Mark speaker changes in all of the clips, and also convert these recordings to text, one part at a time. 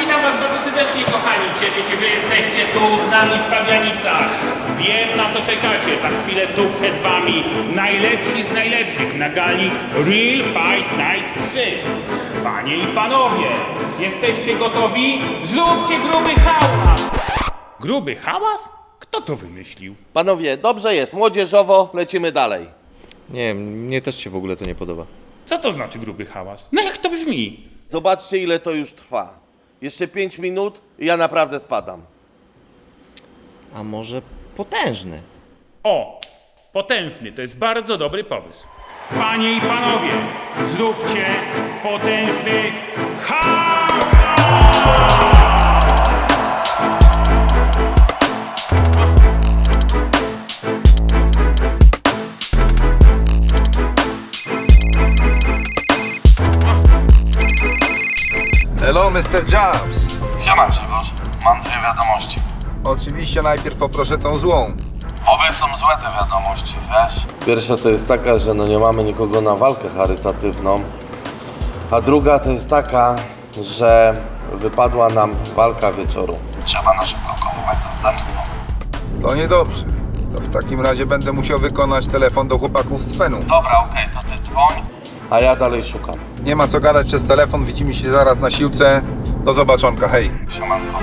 Speaker 1: witam was bardzo serdecznie, kochani. Cieszę się, że jesteście tu z nami w Pawianicach. Wiem, na co czekacie. Za chwilę tu przed wami najlepsi z najlepszych na gali Real Fight Night 3. Panie i panowie, jesteście gotowi? Zróbcie gruby hałas! Gruby hałas? Kto to wymyślił?
Speaker 2: Panowie, dobrze jest, młodzieżowo, lecimy dalej.
Speaker 3: Nie, mnie też się w ogóle to nie podoba.
Speaker 1: Co to znaczy gruby hałas? No jak to brzmi?
Speaker 2: Zobaczcie, ile to już trwa. Jeszcze 5 minut i ja naprawdę spadam.
Speaker 3: A może potężny?
Speaker 1: O, potężny, to jest bardzo dobry pomysł. Panie i panowie, zróbcie potężny hałas!
Speaker 4: Mr. Jams.
Speaker 5: Siema Grzegorz, mam dwie wiadomości.
Speaker 4: Oczywiście najpierw poproszę tą złą.
Speaker 5: Obie są złe te wiadomości, wiesz?
Speaker 2: Pierwsza to jest taka, że no nie mamy nikogo na walkę charytatywną. A druga to jest taka, że wypadła nam walka wieczoru.
Speaker 5: Trzeba na szybko zastępstwo.
Speaker 4: To niedobrze. To w takim razie będę musiał wykonać telefon do chłopaków z Fenu.
Speaker 5: Dobra, okej, to ty dzwoń.
Speaker 2: A ja dalej szukam.
Speaker 4: Nie ma co gadać przez telefon, widzimy się zaraz na siłce. Do zobaczonka, hej.
Speaker 5: Siemanko.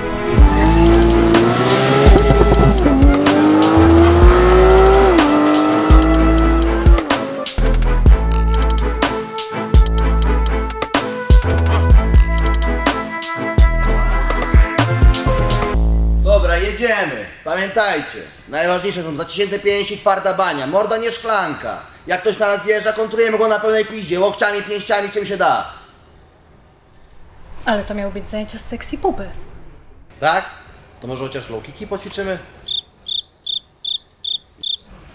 Speaker 6: Dobra, jedziemy. Pamiętajcie, najważniejsze są zaciśnięte pięści, twarda bania, morda nie szklanka. Jak ktoś na nas wjeżdża, kontrujemy go na pełnej piździe, łokciami, pięściami, czym się da.
Speaker 7: Ale to miały być zajęcia z sexy pupy.
Speaker 6: Tak? To może chociaż low kicki poćwiczymy?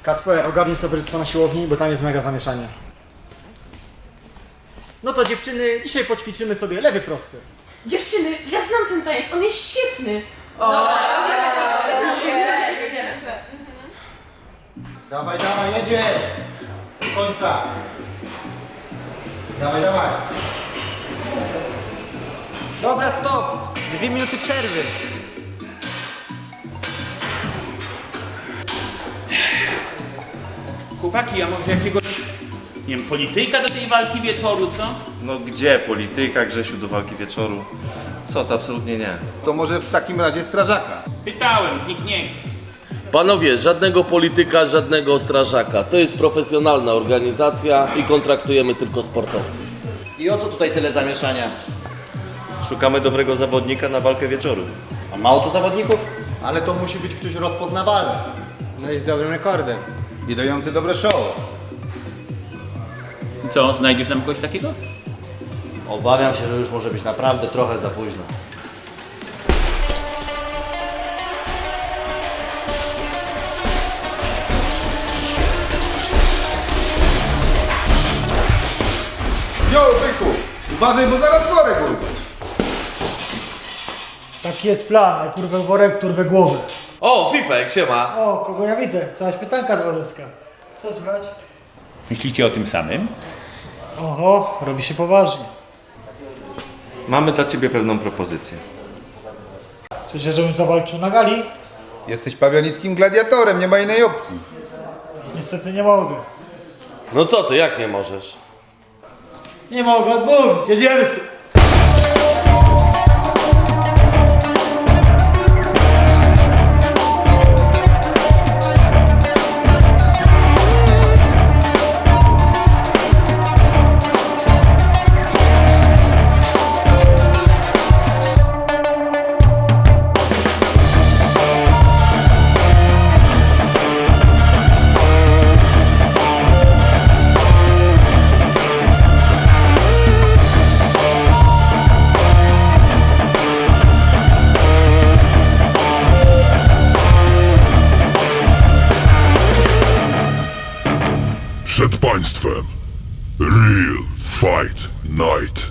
Speaker 8: Kacper, ogarnij towarzystwo na siłowni, bo tam jest mega zamieszanie. No to dziewczyny, dzisiaj poćwiczymy sobie lewy prosty.
Speaker 9: Dziewczyny, ja znam ten taniec, on jest świetny.
Speaker 8: Dawaj, dawaj, jedziesz! Do końca. Dawaj, dawaj. Dobra, stop! Dwie minuty przerwy.
Speaker 1: Chłopaki, a może jakiegoś, nie wiem, polityka do tej walki wieczoru, co?
Speaker 3: No gdzie polityka, Grzesiu, do walki wieczoru? Co, to absolutnie nie.
Speaker 4: To może w takim razie strażaka.
Speaker 1: Pytałem, nikt nie chce.
Speaker 2: Panowie, żadnego polityka, żadnego strażaka. To jest profesjonalna organizacja i kontraktujemy tylko sportowców.
Speaker 6: I o co tutaj tyle zamieszania?
Speaker 3: Szukamy dobrego zawodnika na walkę wieczoru.
Speaker 6: A mało tu zawodników?
Speaker 8: Ale to musi być ktoś rozpoznawalny. No i z dobrym rekordem.
Speaker 4: I dający dobre show.
Speaker 1: I co, znajdziesz nam kogoś takiego?
Speaker 6: Obawiam się, że już może być naprawdę trochę za późno.
Speaker 4: Uważaj, bo zaraz worek kurwa.
Speaker 8: Taki jest plan, jak kurwę worek, turwę głowę.
Speaker 2: O, Fifek, siema.
Speaker 8: O, kogo ja widzę? Cześć pytanka towarzyska. Co słychać?
Speaker 1: Myślicie o tym samym?
Speaker 8: Oho, robi się poważnie.
Speaker 3: Mamy dla ciebie pewną propozycję.
Speaker 8: Chcecie, żebym zawalczył na gali?
Speaker 4: Jesteś pawianickim gladiatorem, nie ma innej opcji.
Speaker 8: Niestety nie mogę.
Speaker 2: No co ty, jak nie możesz?
Speaker 8: Nie mogę odmówić, jedziemy z tym.
Speaker 10: Przed Państwem Real Fight Night.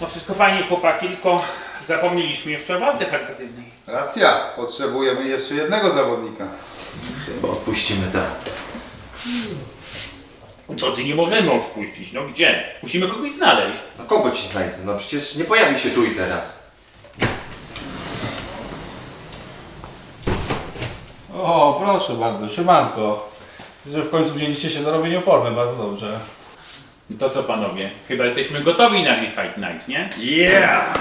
Speaker 1: No wszystko fajnie, chłopaki, tylko zapomnieliśmy jeszcze o walce charytatywnej.
Speaker 4: Racja, potrzebujemy jeszcze jednego zawodnika.
Speaker 3: Odpuścimy teraz.
Speaker 1: Co ty nie możemy odpuścić? No gdzie? Musimy kogoś znaleźć.
Speaker 3: No kogo ci znajdę? No przecież nie pojawi się tu i teraz.
Speaker 11: O, proszę bardzo, siemanko. Że w końcu wzięliście się za robienie formy, bardzo dobrze.
Speaker 1: To co panowie? Chyba jesteśmy gotowi na Fight Night, nie?
Speaker 3: Yeah!